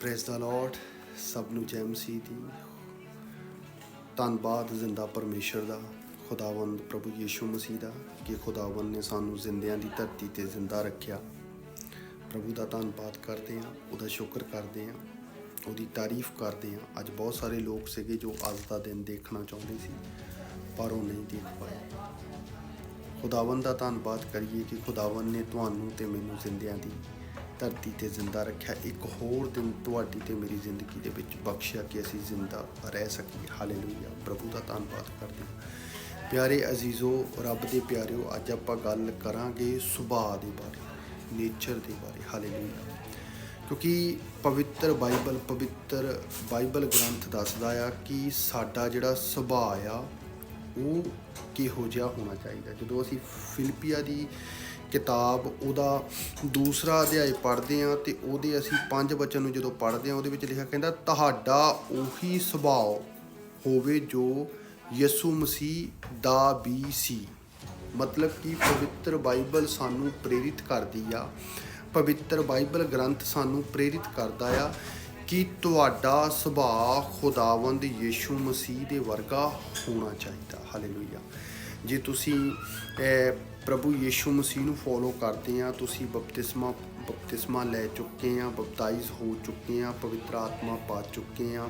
Praise the Lord ਸਭ ਨੂੰ ਜੈ ਮਸੀਹ ਦੀ। ਧੰਨਵਾਦ ਜ਼ਿੰਦਾ ਪਰਮੇਸ਼ਰ ਦਾ, ਖੁਦਾਵੰਦ ਪ੍ਰਭੂ ਯੀਸ਼ੂ ਮਸੀਹ ਦਾ, ਕਿ ਖੁਦਾਵੰਦ ਨੇ ਸਾਨੂੰ ਜ਼ਿੰਦਿਆਂ ਦੀ ਧਰਤੀ ਤੇ ਜ਼ਿੰਦਾ ਰੱਖਿਆ। ਪ੍ਰਭੂ ਦਾ ਧੰਨਵਾਦ ਕਰਦੇ ਹਾਂ, ਉਹਦਾ ਸ਼ੁਕਰ ਕਰਦੇ ਹਾਂ, ਉਹਦੀ ਤਾਰੀਫ ਕਰਦੇ ਹਾਂ। ਅੱਜ ਬਹੁਤ ਸਾਰੇ ਲੋਕ ਸੀਗੇ ਜੋ ਅੱਜ ਦਾ ਦਿਨ ਦੇਖਣਾ ਚਾਹੁੰਦੇ ਸੀ, ਪਰ ਉਹ ਨਹੀਂ ਦੇਖ ਪਾਏ। ਖੁਦਾਵੰਦ ਦਾ ਧੰਨਵਾਦ ਕਰੀਏ ਕਿ ਖੁਦਾਵੰਦ ਨੇ ਤੁਹਾਨੂੰ ਤੇ ਮੈਨੂੰ ਜ਼ਿੰਦਿਆਂ ਦੀ ਧਰਤੀ ਤੇ ਜ਼ਿੰਦਾ ਰੱਖਿਆ। ਇੱਕ ਹੋਰ ਦਿਨ ਤੁਹਾਡੀ ਤੇ ਮੇਰੀ ਜ਼ਿੰਦਗੀ ਦੇ ਵਿੱਚ ਬਖਸ਼ਿਆ ਕਿ ਅਸੀਂ ਜ਼ਿੰਦਾ ਰਹਿ ਸਕੀਏ। ਹਾਲੇਲੂਇਆ ਪ੍ਰਭੂ ਦਾ ਧੰਨਵਾਦ ਕਰਦੇ ਹਾਂ। ਪਿਆਰੇ ਅਜ਼ੀਜ਼ੋ, ਰੱਬ ਦੇ ਪਿਆਰਿਓ, ਅੱਜ ਆਪਾਂ ਗੱਲ ਕਰਾਂਗੇ ਸੁਭਾਅ ਦੇ ਬਾਰੇ ਨੇਚਰ ਦੇ ਬਾਰੇ। ਹਾਲੇਲੂਇਆ ਕਿਉਂਕਿ ਪਵਿੱਤਰ ਬਾਈਬਲ ਪਵਿੱਤਰ ਬਾਈਬਲ ਗ੍ਰੰਥ ਦੱਸਦਾ ਆ ਕਿ ਸਾਡਾ ਜਿਹੜਾ ਸੁਭਾਅ ਆ ਉਹ ਕਿਹੋ ਜਿਹਾ ਹੋਣਾ ਚਾਹੀਦਾ? ਜਦੋਂ ਅਸੀਂ ਫਿਲਪੀਆ ਦੀ ਕਿਤਾਬ, ਉਹਦਾ ਦੂਸਰਾ ਅਧਿਆਇ ਪੜ੍ਹਦੇ ਆ ਤੇ ਉਹਦੇ ਅਸੀਂ ਪੰਜ ਬਚਨ ਨੂੰ ਜਦੋਂ ਪੜ੍ਹਦੇ ਆ ਉਹਦੇ ਵਿੱਚ ਲਿਖਿਆ ਕਹਿੰਦਾ, ਤੁਹਾਡਾ ਉਹੀ ਸੁਭਾਅ ਹੋਵੇ ਜੋ ਯਿਸੂ ਮਸੀਹ ਦਾ ਵੀ ਸੀ। ਮਤਲਬ ਕਿ ਪਵਿੱਤਰ ਬਾਈਬਲ ਸਾਨੂੰ ਪ੍ਰੇਰਿਤ ਕਰਦੀ ਆ। ਪਵਿੱਤਰ ਬਾਈਬਲ ਗ੍ਰੰਥ ਸਾਨੂੰ ਪ੍ਰੇਰਿਤ ਕਰਦਾ ਆ ਕਿ ਤੁਹਾਡਾ ਸੁਭਾਅ ਖੁਦਾਵੰਦ ਯੀਸ਼ੂ ਮਸੀਹ ਦੇ ਵਰਗਾ ਹੋਣਾ ਚਾਹੀਦਾ। ਹਾਲੇਲੂਇਆ ਜੇ ਤੁਸੀਂ ਪ੍ਰਭੂ ਯੀਸ਼ੂ ਮਸੀਹ ਨੂੰ ਫੋਲੋ ਕਰਦੇ ਆ, ਤੁਸੀਂ ਬਪਤਿਸਮਾ ਬਪਤਿਸਮਾ ਲੈ ਚੁੱਕੇ ਆ ਬਪਤਾਈਜ਼ ਹੋ ਚੁੱਕੇ ਆ ਪਵਿੱਤਰ ਆਤਮਾ ਪਾ ਚੁੱਕੇ ਆ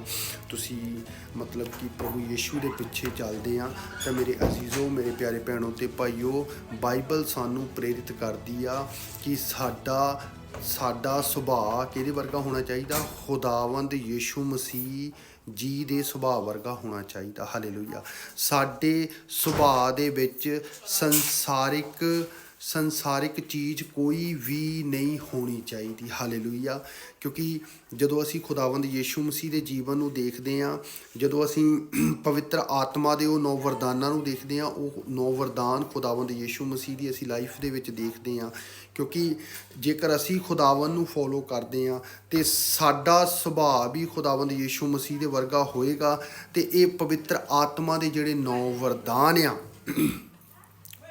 ਤੁਸੀਂ ਮਤਲਬ ਕਿ ਪ੍ਰਭੂ ਯੀਸ਼ੂ ਦੇ ਪਿੱਛੇ ਚੱਲਦੇ ਆ ਤਾਂ ਮੇਰੇ ਅਜ਼ੀਜ਼ੋ, ਮੇਰੇ ਪਿਆਰੇ ਭੈਣੋ ਤੇ ਭਾਈਓ, ਬਾਈਬਲ ਸਾਨੂੰ ਪ੍ਰੇਰਿਤ ਕਰਦੀ ਆ ਕਿ ਸਾਡਾ ਸਾਡਾ ਸੁਭਾਅ ਕਿਹਦੇ ਵਰਗਾ ਹੋਣਾ ਚਾਹੀਦਾ? ਖੁਦਾਵੰਦ ਯੀਸ਼ੂ ਮਸੀਹ ਜੀ ਦੇ ਸੁਭਾਅ ਵਰਗਾ ਹੋਣਾ ਚਾਹੀਦਾ। ਹਾਲੇਲੂਇਆ। ਸਾਡੇ ਸੁਭਾਅ ਦੇ ਵਿੱਚ ਸੰਸਾਰਿਕ ਸੰਸਾਰਿਕ ਚੀਜ਼ ਕੋਈ ਵੀ ਨਹੀਂ ਹੋਣੀ ਚਾਹੀਦੀ। ਹਾਲੇਲੂਇਆ ਕਿਉਂਕਿ ਜਦੋਂ ਅਸੀਂ ਖੁਦਾਵੰਦ ਯੀਸ਼ੂ ਮਸੀਹ ਦੇ ਜੀਵਨ ਨੂੰ ਦੇਖਦੇ ਹਾਂ, ਜਦੋਂ ਅਸੀਂ ਪਵਿੱਤਰ ਆਤਮਾ ਦੇ ਉਹ ਨੌ ਵਰਦਾਨਾਂ ਨੂੰ ਦੇਖਦੇ ਹਾਂ, ਉਹ ਨੌ ਵਰਦਾਨ ਖੁਦਾਵੰਦ ਯੀਸ਼ੂ ਮਸੀਹ ਦੀ ਅਸੀਂ ਲਾਈਫ ਦੇ ਵਿੱਚ ਦੇਖਦੇ ਹਾਂ। ਕਿਉਂਕਿ ਜੇਕਰ ਅਸੀਂ ਖੁਦਾਵੰਦ ਨੂੰ ਫੋਲੋ ਕਰਦੇ ਹਾਂ, ਤੇ ਸਾਡਾ ਸੁਭਾਅ ਵੀ ਖੁਦਾਵੰਦ ਯੀਸ਼ੂ ਮਸੀਹ ਦੇ ਵਰਗਾ ਹੋਏਗਾ, ਤੇ ਇਹ ਪਵਿੱਤਰ ਆਤਮਾ ਦੇ ਜਿਹੜੇ ਨੌ ਵਰਦਾਨ ਆ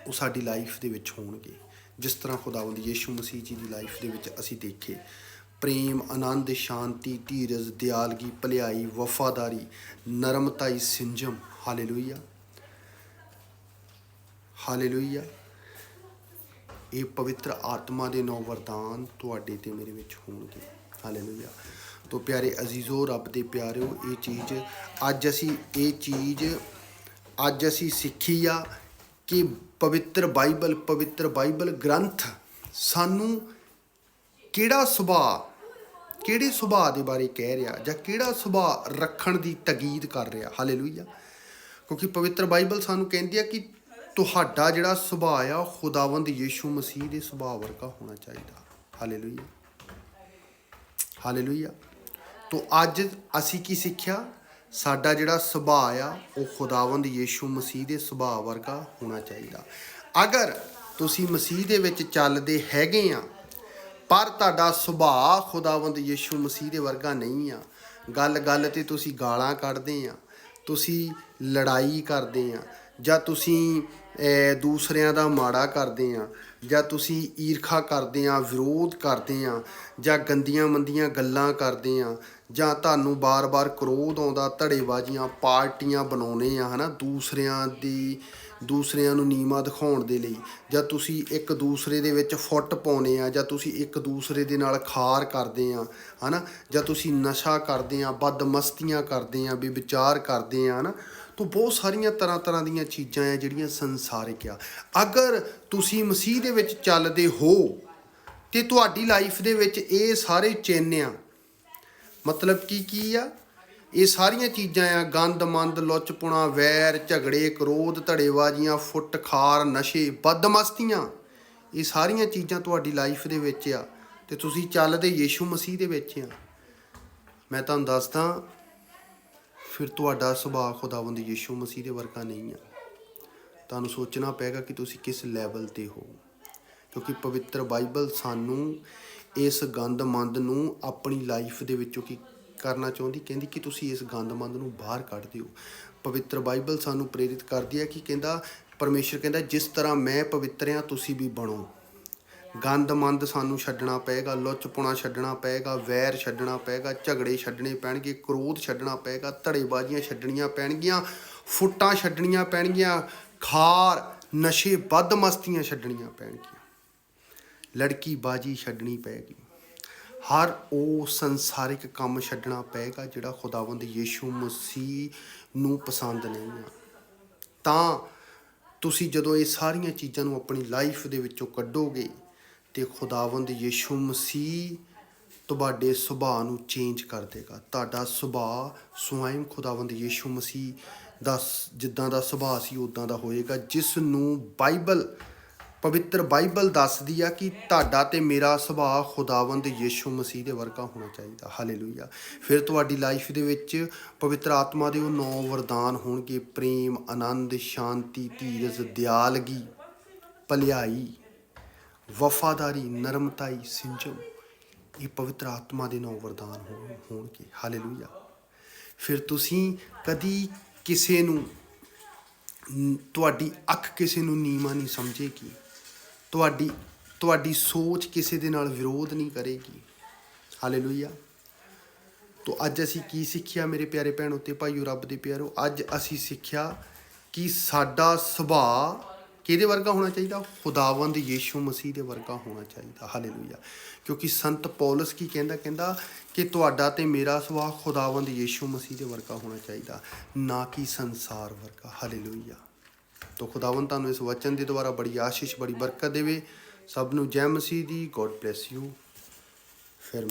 ਉਹ ਸਾਡੀ ਲਾਈਫ ਦੇ ਵਿੱਚ ਹੋਣਗੇ। ਜਿਸ ਤਰ੍ਹਾਂ ਖੁਦਾਵੰਦ ਯੀਸ਼ੂ ਮਸੀਹ ਜੀ ਦੀ ਲਾਈਫ ਦੇ ਵਿੱਚ ਅਸੀਂ ਦੇਖੇ। ਪ੍ਰੇਮ, ਆਨੰਦ, ਸ਼ਾਂਤੀ, ਧੀਰਜ, ਦਿਆਲਗੀ, ਭਲਾਈ, ਵਫਾਦਾਰੀ, ਨਰਮਤਾਈ, ਸਿੰਜਮ। ਹਾਲੇਲੂਇਆ। ਹਾਲੇਲੂਇਆ। ਇਹ ਪਵਿੱਤਰ ਆਤਮਾ ਦੇ ਨੌ ਵਰਦਾਨ ਤੁਹਾਡੇ ਤੇ ਮੇਰੇ ਵਿੱਚ ਹੋਣਗੇ। ਹਾਲੇਲੂਇਆ। ਤੋ ਪਿਆਰੇ ਅਜ਼ੀਜ਼ੋ, ਰੱਬ ਦੇ ਪਿਆਰਿਓ, ਇਹ ਚੀਜ਼ ਅੱਜ ਅਸੀਂ, ਇਹ ਚੀਜ਼ ਅੱਜ ਅਸੀਂ ਸਿੱਖੀ ਆ ਕਿ ਪਵਿੱਤਰ ਬਾਈਬਲ ਪਵਿੱਤਰ ਬਾਈਬਲ ਗ੍ਰੰਥ ਸਾਨੂੰ ਕਿਹੜਾ ਸੁਭਾਅ, ਕਿਹੜੇ ਸੁਭਾਅ ਦੇ ਬਾਰੇ ਕਹਿ ਰਿਹਾ ਜਾਂ ਕਿਹੜਾ ਸੁਭਾਅ ਰੱਖਣ ਦੀ ਤਗੀਦ ਕਰ ਰਿਹਾ? ਹਾਲੇਲੂਇਆ ਕਿਉਂਕਿ ਪਵਿੱਤਰ ਬਾਈਬਲ ਸਾਨੂੰ ਕਹਿੰਦੀ ਆ ਕਿ ਤੁਹਾਡਾ ਜਿਹੜਾ ਸੁਭਾਅ ਆ, ਉਹ ਖੁਦਾਵੰਦ ਯੀਸ਼ੂ ਮਸੀਹ ਦੇ ਸੁਭਾਅ ਵਰਗਾ ਹੋਣਾ ਚਾਹੀਦਾ। ਹਾਲੇਲੂਇਆ ਹਾਲੇਲੂਇਆ ਤੋ ਅੱਜ ਅਸੀਂ ਕੀ ਸਿੱਖਿਆ? ਸਾਡਾ ਜਿਹੜਾ ਸੁਭਾਅ ਆ, ਉਹ ਖੁਦਾਵੰਦ ਯੀਸ਼ੂ ਮਸੀਹ ਦੇ ਸੁਭਾਅ ਵਰਗਾ ਹੋਣਾ ਚਾਹੀਦਾ। ਅਗਰ ਤੁਸੀਂ ਮਸੀਹ ਦੇ ਵਿੱਚ ਚੱਲਦੇ ਹੈਗੇ ਆ, ਪਰ ਤੁਹਾਡਾ ਸੁਭਾਅ ਖੁਦਾਵੰਦ ਯੀਸ਼ੂ ਮਸੀਹ ਦੇ ਵਰਗਾ ਨਹੀਂ ਆ ਗੱਲ ਗੱਲ ਤੇ ਤੁਸੀਂ ਗਾਲਾਂ ਕੱਢਦੇ ਆ, ਤੁਸੀਂ ਲੜਾਈ ਕਰਦੇ ਆ, ਜਾਂ ਤੁਸੀਂ ਦੂਸਰਿਆਂ ਦਾ ਮਾੜਾ ਕਰਦੇ ਆ, ਜਾਂ ਤੁਸੀਂ ਈਰਖਾ ਕਰਦੇ ਆ, ਵਿਰੋਧ ਕਰਦੇ ਆ, ਜਾਂ ਗੰਦੀਆਂ ਮੰਦੀਆਂ ਗੱਲਾਂ ਕਰਦੇ ਆ, ਜਾਂ ਤੁਹਾਨੂੰ ਬਾਰ-ਬਾਰ ਕ੍ਰੋਧ ਆਉਂਦਾ, ਧੜੇਬਾਜ਼ੀਆਂ, ਪਾਰਟੀਆਂ ਬਣਾਉਣੇ ਆ, ਹਨਾ? ਦੂਸਰਿਆਂ ਦੀ ਦੂਸਰਿਆਂ ਨੂੰ ਨੀਮਾ ਦਿਖਾਉਣ ਦੇ ਲਈ, ਜਾਂ ਤੁਸੀਂ ਇੱਕ ਦੂਸਰੇ ਦੇ ਵਿੱਚ ਫੁੱਟ ਪਾਉਨੇ ਆ, ਜਾਂ ਤੁਸੀਂ ਇੱਕ ਦੂਸਰੇ ਦੇ ਨਾਲ ਖਾਰ ਕਰਦੇ ਆ, ਹਨਾ? ਜਾਂ ਤੁਸੀਂ ਨਸ਼ਾ ਕਰਦੇ ਆ, ਬਦਮਸਤੀਆਂ ਕਰਦੇ ਆ ਵਿਚਾਰ ਕਰਦੇ ਆ, ਹਨਾ? ਤੋਂ ਬਹੁਤ ਸਾਰੀਆਂ ਤਰ੍ਹਾਂ ਤਰ੍ਹਾਂ ਦੀਆਂ ਚੀਜ਼ਾਂ ਆ ਜਿਹੜੀਆਂ ਸੰਸਾਰਿਕ ਆ। ਅਗਰ ਤੁਸੀਂ ਮਸੀਹ ਦੇ ਵਿੱਚ ਚੱਲਦੇ ਹੋ, ਤੇ ਤੁਹਾਡੀ ਲਾਈਫ ਦੇ ਵਿੱਚ ਇਹ ਸਾਰੇ ਚਿੰਨ੍ਹ ਆ। ਮਤਲਬ ਕੀ ਕੀ ਆ? ਇਹ ਸਾਰੀਆਂ ਚੀਜ਼ਾਂ ਆ, ਗੰਦ, ਮੰਦ ਲੁੱਚਪੁਣਾ ਵੈਰ, ਝਗੜੇ, ਕ੍ਰੋਧ ਧੜੇਬਾਜ਼ੀਆਂ ਫੁੱਟ ਖਾਰ ਨਸ਼ੇ, ਬਦਮਸਤੀਆਂ, ਇਹ ਸਾਰੀਆਂ ਚੀਜ਼ਾਂ ਤੁਹਾਡੀ ਲਾਈਫ ਦੇ ਵਿੱਚ ਆ ਤੇ ਤੁਸੀਂ ਚੱਲਦੇ ਯੀਸ਼ੂ ਮਸੀਹ ਦੇ ਵਿੱਚ ਆ। ਮੈਂ ਤੁਹਾਨੂੰ ਦੱਸਦਾ, ਫਿਰ ਤੁਹਾਡਾ ਸੁਭਾਅ ਖੁਦਾਵੰਦ ਯੀਸ਼ੂ ਮਸੀਹ ਦੇ ਵਰਗਾ ਨਹੀਂ ਆ। ਤੁਹਾਨੂੰ ਸੋਚਣਾ ਪਏਗਾ ਕਿ ਤੁਸੀਂ ਕਿਸ ਲੈਵਲ ਤੇ ਹੋ, ਕਿਉਂਕਿ ਪਵਿੱਤਰ ਬਾਈਬਲ ਸਾਨੂੰ ਇਸ ਗੰਦ, ਮੰਦ ਨੂੰ ਆਪਣੀ ਲਾਈਫ ਦੇ ਵਿੱਚੋਂ ਕਿ ਕਰਨਾ ਚਾਹੁੰਦੀ, ਕਹਿੰਦੀ ਕਿ ਤੁਸੀਂ ਇਸ ਗੰਦਮੰਦ ਨੂੰ ਬਾਹਰ ਕੱਢ ਦਿਓ। ਪਵਿੱਤਰ ਬਾਈਬਲ ਸਾਨੂੰ ਪ੍ਰੇਰਿਤ ਕਰਦੀ ਹੈ ਕਿ ਕਹਿੰਦਾ, ਪਰਮੇਸ਼ਰ ਕਹਿੰਦਾ, ਜਿਸ ਤਰ੍ਹਾਂ ਮੈਂ ਪਵਿੱਤਰ ਹਾਂ, ਤੁਸੀਂ ਵੀ ਬਣੋ। ਗੰਦ ਮੰਦ ਸਾਨੂੰ ਛੱਡਣਾ ਪਏਗਾ, ਲੁੱਚਪੁਣਾ ਛੱਡਣਾ ਪਏਗਾ, ਵੈਰ ਛੱਡਣਾ ਪਏਗਾ, ਝਗੜੇ ਛੱਡਣੇ ਪੈਣਗੇ, ਕ੍ਰੋਧ ਛੱਡਣਾ ਪਏਗਾ, ਧੜੇਬਾਜ਼ੀਆਂ ਛੱਡਣੀਆਂ ਪੈਣਗੀਆਂ, ਫੁੱਟਾਂ ਛੱਡਣੀਆਂ ਪੈਣਗੀਆਂ, ਖਾਰ, ਨਸ਼ੇ ਵੱਧ ਮਸਤੀਆਂ ਛੱਡਣੀਆਂ ਪੈਣਗੀਆਂ। ਲੜਕੀ ਬਾਜੀ ਛੱਡਣੀ ਪਏਗੀ। ਹਰ ਉਹ ਸੰਸਾਰਿਕ ਕੰਮ ਛੱਡਣਾ ਪਏਗਾ ਜਿਹੜਾ ਖੁਦਾਵੰਦ ਯੀਸ਼ੂ ਮਸੀਹ ਨੂੰ ਪਸੰਦ ਨਹੀਂ ਆ। ਤਾਂ ਤੁਸੀਂ ਜਦੋਂ ਇਹ ਸਾਰੀਆਂ ਚੀਜ਼ਾਂ ਨੂੰ ਆਪਣੀ ਲਾਈਫ ਦੇ ਵਿੱਚੋਂ ਕੱਢੋਗੇ ਤੇ ਖੁਦਾਵੰਦ ਯੀਸ਼ੂ ਮਸੀਹ ਤੁਹਾਡੇ ਸੁਭਾਅ ਨੂੰ ਚੇਂਜ ਕਰ ਦੇਗਾ। ਤੁਹਾਡਾ ਸੁਭਾਅ ਸਵੈਮ ਖੁਦਾਵੰਦ ਯੀਸ਼ੂ ਮਸੀਹ ਦਾ ਸ- ਜਿੱਦਾਂ ਦਾ ਸੁਭਾਅ ਸੀ ਉਦਾਂ ਦਾ ਹੋਏਗਾ, ਜਿਸ ਨੂੰ ਬਾਈਬਲ ਪਵਿੱਤਰ ਬਾਈਬਲ ਦੱਸਦੀ ਆ ਕਿ ਤੁਹਾਡਾ ਤੇ ਮੇਰਾ ਸੁਭਾਅ ਖੁਦਾਵੰਦ ਯੀਸ਼ੂ ਮਸੀਹ ਦੇ ਵਰਗਾ ਹੋਣਾ ਚਾਹੀਦਾ। ਹਾਲੇਲੂਇਆ ਫਿਰ ਤੁਹਾਡੀ ਲਾਈਫ ਦੇ ਵਿੱਚ ਪਵਿੱਤਰ ਆਤਮਾ ਦੇ ਉਹ ਨੌ ਵਰਦਾਨ ਹੋਣਗੇ। ਪ੍ਰੇਮ, ਆਨੰਦ, ਸ਼ਾਂਤੀ, ਧੀਰਜ, ਦਿਆਲਗੀ, ਭਲਾਈ, ਵਫਾਦਾਰੀ, ਨਰਮਤਾਈ ਸਿੰਜਮ ਇਹ ਪਵਿੱਤਰ ਆਤਮਾ ਦੇ ਨੌ ਵਰਦਾਨ ਹੋਣ- ਹੋਣਗੇ। ਹਾਲੇਲੂਇਆ ਫਿਰ ਤੁਸੀਂ ਕਦੀ ਕਿਸੇ ਨੂੰ, ਤੁਹਾਡੀ ਅੱਖ ਕਿਸੇ ਨੂੰ ਨੀਵਾਂ ਨਹੀਂ ਸਮਝੇਗੀ। ਤੁਹਾਡੀ ਤੁਹਾਡੀ ਸੋਚ ਕਿਸੇ ਦੇ ਨਾਲ ਵਿਰੋਧ ਨਹੀਂ ਕਰੇਗੀ। ਹਾਲੇਲੂਇਆ ਤੋ ਅੱਜ ਅਸੀਂ ਕੀ ਸਿੱਖਿਆ ਮੇਰੇ ਪਿਆਰੇ ਭੈਣੋ ਤੇ ਭਾਈਓ ਰੱਬ ਦੇ ਪਿਆਰੋ? ਅੱਜ ਅਸੀਂ ਸਿੱਖਿਆ ਕਿ ਸਾਡਾ ਸੁਭਾਅ ਕਿਹਦੇ ਵਰਗਾ ਹੋਣਾ ਚਾਹੀਦਾ? ਖੁਦਾਵੰਦ ਯੀਸ਼ੂ ਮਸੀਹ ਦੇ ਵਰਗਾ ਹੋਣਾ ਚਾਹੀਦਾ। ਹਾਲੇਲੂਇਆ ਕਿਉਂਕਿ ਸੰਤ ਪੌਲਸ ਕੀ ਕਹਿੰਦਾ? ਕਹਿੰਦਾ ਕਿ ਤੁਹਾਡਾ ਤੇ ਮੇਰਾ ਸੁਭਾਅ ਖੁਦਾਵੰਦ ਯੀਸ਼ੂ ਮਸੀਹ ਦੇ ਵਰਗਾ ਹੋਣਾ ਚਾਹੀਦਾ, ਨਾ ਕਿ ਸੰਸਾਰ ਵਰਗਾ। ਹਾਲੇਲੂਇਆ ਤੋ ਖੁਦਾਵੰਦ ਤੁਹਾਨੂੰ ਇਸ ਵਚਨ ਦੇ ਦੁਆਰਾ ਬੜੀ ਆਸ਼ੀਸ਼, ਬੜੀ ਬਰਕਤ ਦੇਵੇ। ਸਭ ਨੂੰ ਜੈ ਮਸੀਹ ਦੀ ਗੋਡ ਬlesਸ ਯੂ ਫਿਰ